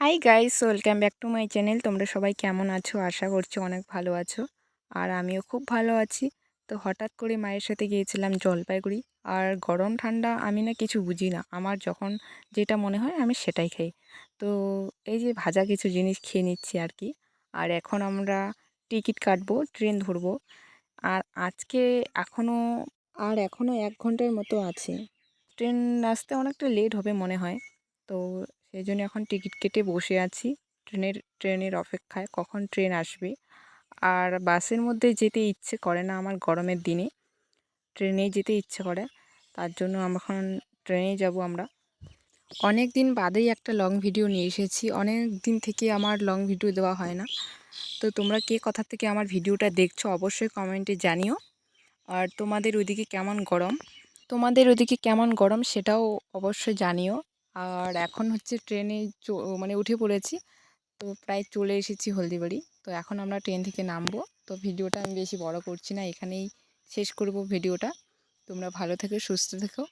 Hi guys welcome back to my channel তোমরা সবাই কেমন আছো? আশা করছি অনেক ভালো আছো। আর আমিও খুব ভালো আছি। তো হঠাৎ করে মায়ের সাথে গিয়েছিলাম জলপাইগুড়ি। আর গরম, ঠান্ডা আমি না কিছু বুঝি না। আমার যখন যেটা মনে হয় আমি সেটাই খাই। তো এই যে ভাজা কিছু জিনিস খেয়ে নিচ্ছি আর কি। আর এখন আমরা টিকিট কাটবো, ট্রেন ধরবো। আর আজকে এখনও আর এখনও এক ঘণ্টার মতো আছে। ট্রেন আসতে অনেকটা লেট হবে মনে হয়। তো সেই জন্য এখন টিকিট কেটে বসে আছি। ট্রেনের ট্রেনের অপেক্ষায় কখন ট্রেন আসবে। আর বাসের মধ্যে যেতে ইচ্ছে করে না আমার গরমের দিনে। ট্রেনেই যেতে ইচ্ছে করে। তার জন্য আমরা এখন ট্রেনেই যাব আমরা। অনেক দিন বাদেই একটা লং ভিডিও নিয়ে এসেছি। অনেক দিন থেকে আমার লং ভিডিও দেওয়া হয় না। তো তোমরা কে কথা থেকে আমার ভিডিওটা দেখছ অবশ্যই কমেন্টে জানিও। আর তোমাদের ওইদিকে কেমন গরম? তোমাদের ওদিকে কেমন গরম সেটাও অবশ্যই জানিও। আর এখন হচ্ছে ট্রেনে মানে উঠে পড়েছি। তো প্রায় চলে এসেছি হলদিবাড়ি। তো এখন আমরা ট্রেন থেকে নামবো। তো ভিডিওটা আমি বেশি বড় করছি না। এখানেই শেষ করব ভিডিওটা। তোমরা ভালো থেকো, সুস্থ থেকো।